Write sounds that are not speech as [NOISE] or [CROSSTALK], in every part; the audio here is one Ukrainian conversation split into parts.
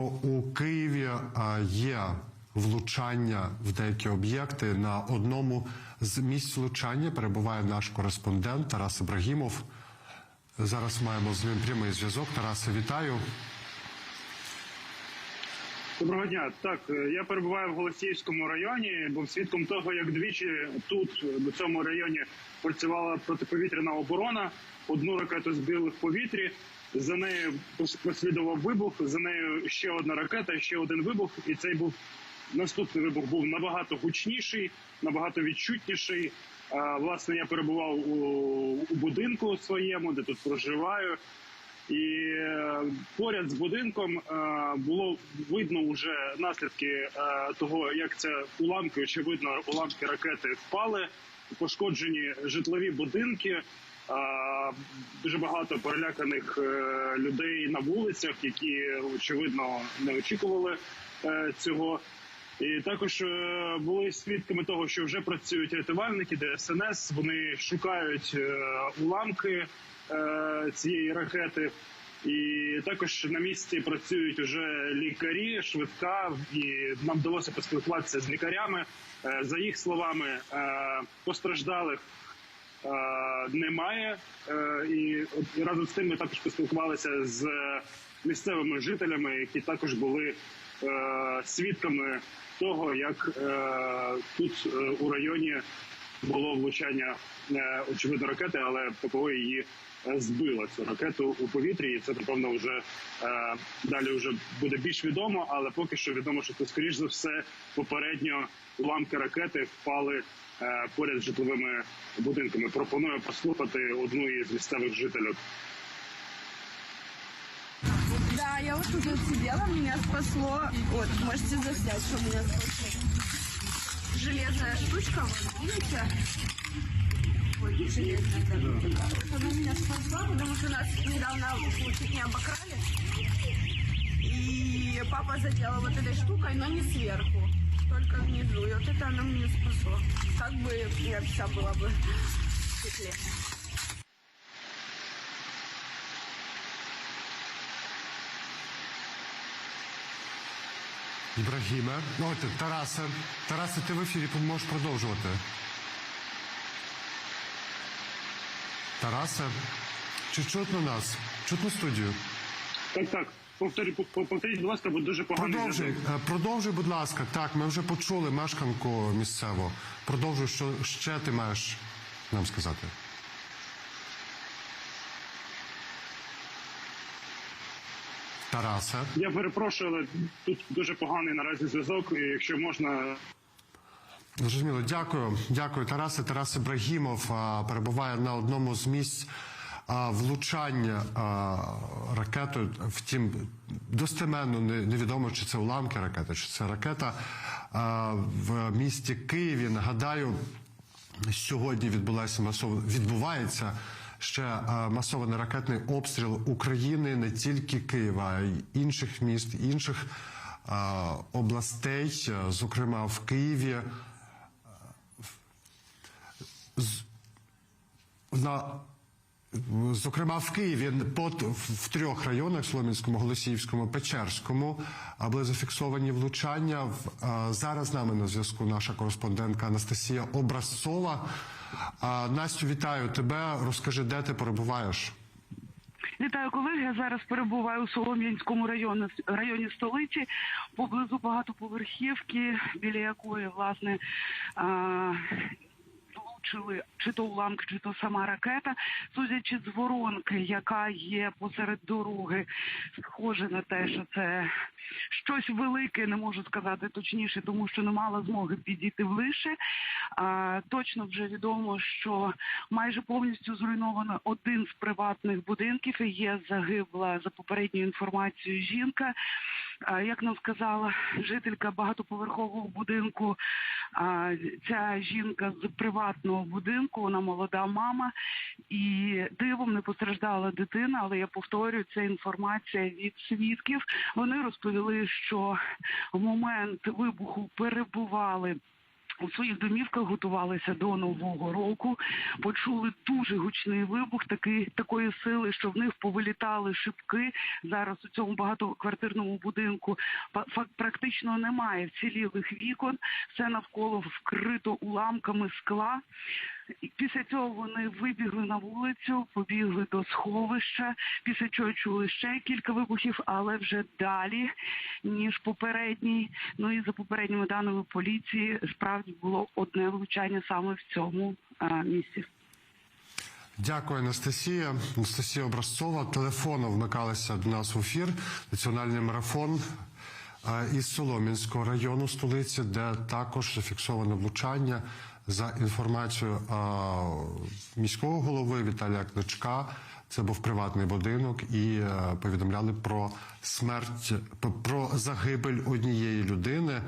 У Києві є влучання в деякі об'єкти. На одному з місць влучання перебуває наш кореспондент Тарас Ібрагімов. Зараз маємо з ним прямий зв'язок. Тарасе, вітаю. Доброго дня. Так, е, я перебуваю в Голосіївському районі, був свідком того, як двічі тут, в цьому районі, працювала протиповітряна оборона. Одну ракету збили в повітрі. За нею прослідував вибух. За нею ще одна ракета, ще один вибух. І цей був наступний вибух був набагато гучніший, набагато відчутніший. Власне, я перебував у будинку своєму, де тут проживаю. І е, поряд з будинком е, було видно вже наслідки е, того, як це уламки, очевидно, уламки ракети впали, пошкоджені житлові будинки. Дуже багато переляканих людей на вулицях, які очевидно не очікували цього. І також були свідками того, що вже працюють рятувальники, ДСНС. Вони шукають уламки цієї ракети. І також на місці працюють уже лікарі, швидка, і нам вдалося поспілкуватися з лікарями. Е, За їх словами, е, постраждалих е, немає. Е, І разом з тим ми також поспілкувалися з місцевими жителями, які також були е, свідками того, як е, тут е, у районі було влучання е, очевидно ракети, але ППО її е, збила цю ракету у повітрі. І це напевно вже е, далі вже буде більш відомо. Але поки що відомо, що це скоріш за все попередньо уламки ракети впали поряд з житловими будинками. Пропоную послухати одну із місцевих жителів. Да, я вот тут вот сидела, меня спасло. Вот, можете заснять, что меня спасло. Железная штучка, вот, видите? Ой, железная, да. Она меня спасла, потому что нас недавно чуть не обокрали. И папа задела вот этой штукой, но не сверху, только внизу. И вот это она меня спасло. Так бы я вся была бы в стекле. Ібрагіме. Ну, от, Тарасе. Тарасе, ти в ефірі можеш продовжувати. Тарасе, чи чутно нас? Чутно студію? Так, так. Повторіть, пов- повторіть, будь ласка, бо дуже поганий Продовжуй, е, продовжуй, будь ласка. Так, ми вже почули мешканку місцеву. Продовжуй, що ще ти маєш нам сказати. Тарасе. Я перепрошую, але тут дуже поганий наразі зв'язок. І якщо можна, Зрозуміло, дякую. Дякую, Тарасе. Тарас Ібрагімов а, перебуває на одному з місць а, влучання а, ракетою. Втім, достеменно не- невідомо, чи це уламки ракети, чи це ракета а, в місті Києві. Нагадаю, сьогодні відбулася масово відбувається. Ще масований ракетний обстріл України не тільки Києва, а й інших міст, інших областей, зокрема в Києві. на зокрема в Києві в трьох районах Солом'янському, Голосіївському, Печерському були зафіксовані влучання. Зараз з нами на зв'язку наша кореспондентка Анастасія Образцова. Настю, вітаю тебе. Розкажи, де ти перебуваєш? Вітаю колеги. Я зараз перебуваю у Солом'янському районі районі столиці поблизу багатоповерхівки, біля якої власне влучили чи то уламки, чи то сама ракета. Судячи з воронки, яка є посеред дороги, схоже на те, що це щось велике, не можу сказати точніше, тому що не мала змоги підійти ближче. А, точно вже відомо, що майже повністю зруйновано один з приватних будинків. і Є загибла за попередньою інформацією жінка. Як нам сказала жителька багатоповерхового будинку, ця жінка з приватного будинку, вона молода мама, і дивом не постраждала дитина, але я повторюю, це інформація від свідків. Вони розповіли, що в момент вибуху перебували у своїх домівках готувалися до нового року. Почули дуже гучний вибух, такий такої сили, що в них повилітали шибки. Зараз у цьому багатоквартирному будинку практично немає вцілілих вікон. Все навколо вкрито уламками скла. І Після цього вони вибігли на вулицю, побігли до сховища. Після чого чули ще кілька вибухів, але вже далі ніж попередній. Ну і за попередніми даними поліції, справді було одне влучання саме в цьому а, місці. Дякую, Анастасія. Анастасія Образцова. Телефоном вмикалися до нас в ефір. Національний марафон е, із Солом'янського району столиці, де також зафіксовано влучання за інформацією міського голови Віталія Кличка. Це був приватний будинок, і е, повідомляли про смерть про загибель однієї людини.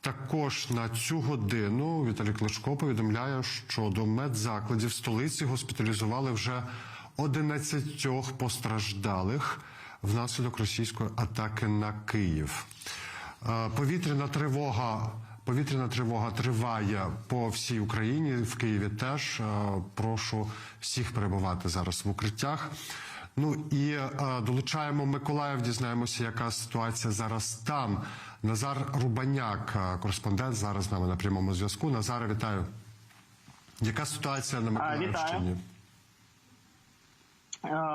Також на цю годину Віталій Кличко повідомляє, що до медзакладів столиці госпіталізували вже 11 постраждалих внаслідок російської атаки на Київ. Е, Повітряна тривога. Повітряна тривога триває по всій Україні. В Києві теж Е, прошу всіх перебувати зараз в укриттях. Ну і е, долучаємо Миколаїв. Дізнаємося, яка ситуація зараз там. Назар Рубаняк, е, кореспондент, зараз з нами на прямому зв'язку. Назаре, вітаю. Яка ситуація на Миколаївщині?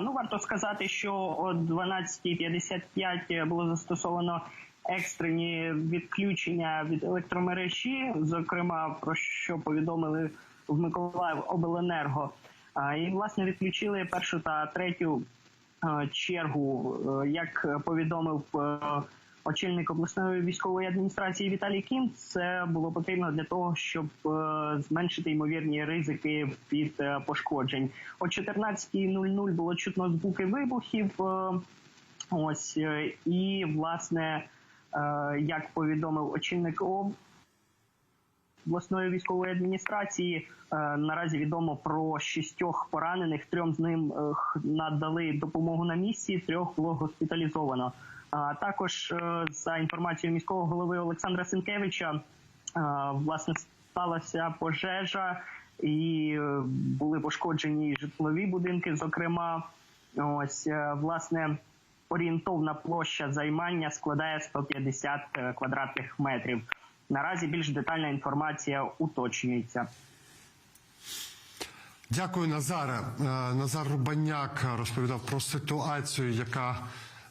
Ну, варто сказати, що о 12.55 було застосовано екстрені відключення від електромережі, зокрема про що повідомили в Миколаїв обленерго. І власне відключили першу та третю чергу, як повідомив очільник обласної військової адміністрації Віталій Кім, це було потрібно для того, щоб зменшити ймовірні ризики від пошкоджень. О 14.00 було чутно звуки вибухів. Ось і власне, як повідомив очільник ОВ, обласної військової адміністрації. Е, наразі відомо про шістьох поранених. Трьом з ним е, надали допомогу на місці, трьох було госпіталізовано. А також е, за інформацією міського голови Олександра Сенкевича, е, власне сталася пожежа і е, були пошкоджені житлові будинки. Зокрема, ось е, власне орієнтовна площа займання складає 150 квадратних метрів. Наразі більш детальна інформація уточнюється. Дякую, Назаре. Е, Назар Рубаняк розповідав про ситуацію, яка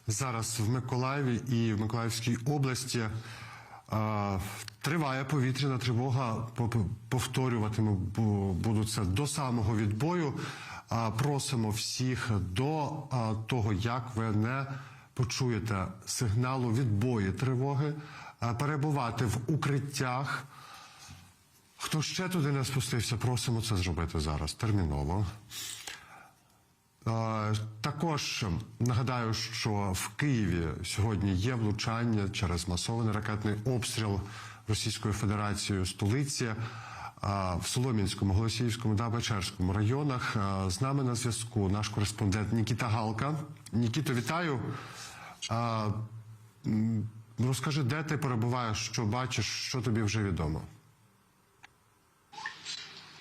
зараз в Миколаєві і в Миколаївській області. Е, Триває повітряна тривога. Повторюватиму бу- буду це до самого відбою. Просимо всіх до того, як ви не почуєте сигналу відбої тривоги, перебувати в укриттях. Хто ще туди не спустився, просимо це зробити зараз терміново. Також нагадаю, що в Києві сьогодні є влучання через масований ракетний обстріл Російською Федерацією столиці в Солом'янському, Голосіївському та Печерському районах. З нами на зв'язку наш кореспондент Нікіта Галка. Нікіто, вітаю. Розкажи, де ти перебуваєш, що бачиш, що тобі вже відомо.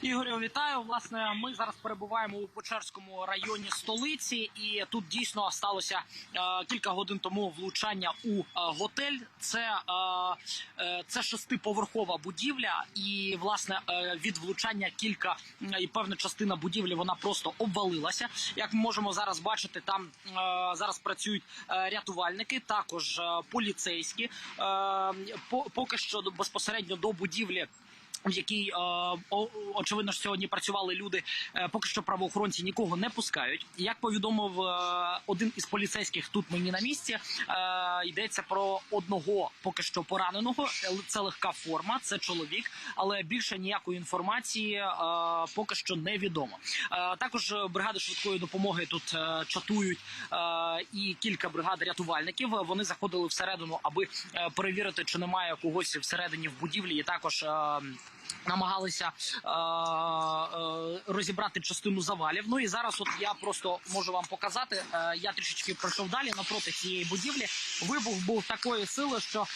Ігорю, вітаю. Власне, ми зараз перебуваємо у Печерському районі столиці, і тут дійсно сталося е, кілька годин тому влучання у е, готель. Це, е, е, це шестиповерхова будівля, і власне е, від влучання кілька і певна частина будівлі вона просто обвалилася. Як ми можемо зараз бачити, там е, зараз працюють е, рятувальники, також е, поліцейські. Е, по- поки що безпосередньо до будівлі в якій е, очевидно ж сьогодні працювали люди. Е, поки що правоохоронці нікого не пускають. Як повідомив е, один із поліцейських тут мені на місці, йдеться про одного поки що пораненого. Це легка форма, це чоловік, але більше ніякої інформації поки що невідомо. Також бригади швидкої допомоги тут чатують і кілька бригад рятувальників. Вони заходили всередину, аби перевірити, чи немає когось всередині в будівлі, і також. Намагалися е, е, розібрати частину завалів. Ну і зараз, от я просто можу вам показати. Е, я трішечки пройшов далі напроти цієї будівлі. Вибух був такої сили, що е,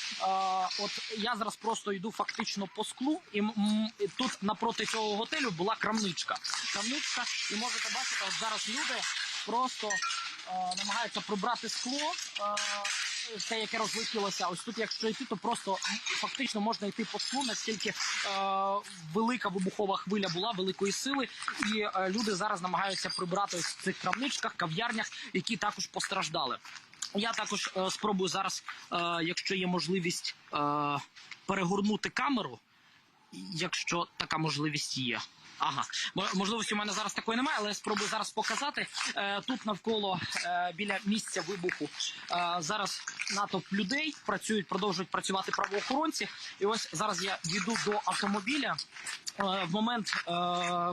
от я зараз просто йду фактично по склу, і м- і тут напроти цього готелю була крамничка. Крамничка, і можете бачити, от зараз люди просто е, намагаються прибрати скло. Е, те, яке розлетілося, ось тут, якщо йти, то просто фактично можна йти по склу, наскільки е, велика вибухова хвиля була великої сили, і е, люди зараз намагаються прибрати в цих крамничках, кав'ярнях, які також постраждали. Я також е, спробую зараз, е, якщо є можливість, е, перегорнути камеру, якщо така можливість є. Ага, Мо- можливості у мене зараз такої немає, але я спробую зараз показати. Е, тут навколо е, біля місця вибуху е, зараз натовп людей працюють, продовжують працювати правоохоронці. І ось зараз я йду до автомобіля. В момент,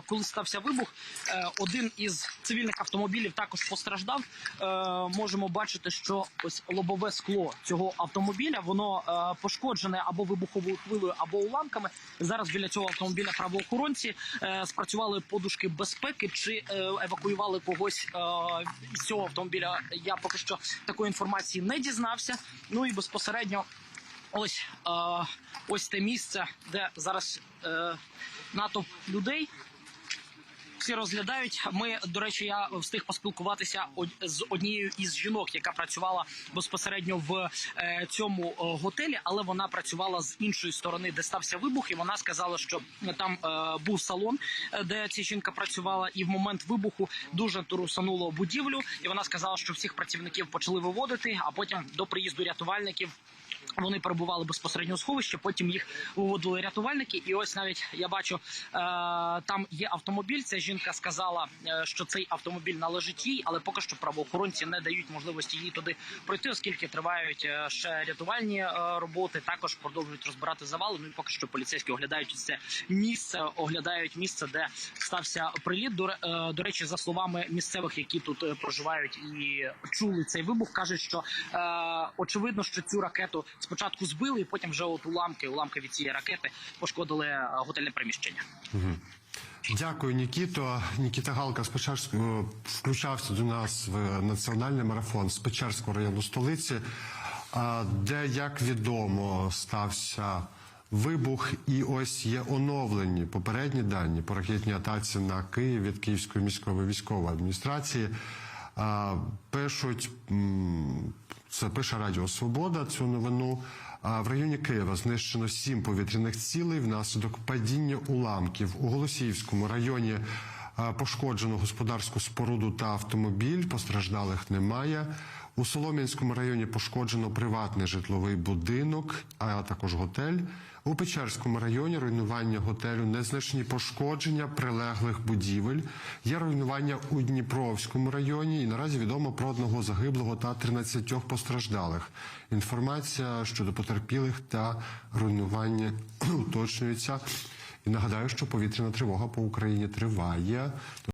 коли стався вибух, один із цивільних автомобілів також постраждав. Можемо бачити, що ось лобове скло цього автомобіля воно пошкоджене або вибуховою хвилею, або уламками. Зараз біля цього автомобіля правоохоронці спрацювали подушки безпеки чи е, евакуювали когось е, з цього автомобіля. Я поки що такої інформації не дізнався. Ну і безпосередньо ось е, ось те місце, де зараз натовп людей. Всі розглядають. Ми, до речі, я встиг поспілкуватися з однією із жінок, яка працювала безпосередньо в е, цьому е, готелі, але вона працювала з іншої сторони, де стався вибух, і вона сказала, що там е, був салон, де ця жінка працювала, і в момент вибуху дуже трусануло будівлю. І вона сказала, що всіх працівників почали виводити, а потім до приїзду рятувальників. Вони перебували безпосередньо у сховищі, потім їх виводили рятувальники. І ось навіть я бачу, е, там є автомобіль. Ця жінка сказала, е, що цей автомобіль належить їй, але поки що правоохоронці не дають можливості їй туди пройти, оскільки тривають е, ще рятувальні роботи. Також продовжують розбирати завали. Ну і поки що поліцейські оглядають це місце, оглядають місце, де стався приліт. До, ре- до речі, за словами місцевих, які тут проживають і чули цей вибух, кажуть, що очевидно, що цю ракету спочатку збили, і потім вже от уламки, уламки від цієї ракети пошкодили е, готельне приміщення. Дякую, Нікіто. Нікіта Галка з Печерського включався до нас в національний марафон з Печерського району столиці, де, як відомо, стався вибух, і ось є оновлені попередні дані по ракетній атаці на Київ від Київської міської військової адміністрації. Пишуть це пише Радіо Свобода цю новину. В районі Києва знищено сім повітряних цілей внаслідок падіння уламків у Голосіївському районі. Пошкоджено господарську споруду та автомобіль. Постраждалих немає. У Солом'янському районі пошкоджено приватний житловий будинок, а також готель. У Печерському районі руйнування готелю, незначні пошкодження прилеглих будівель. Є руйнування у Дніпровському районі. І наразі відомо про одного загиблого та 13 постраждалих. Інформація щодо потерпілих та руйнування [CLEARS THROAT] уточнюється. І нагадаю, що повітряна тривога по Україні триває.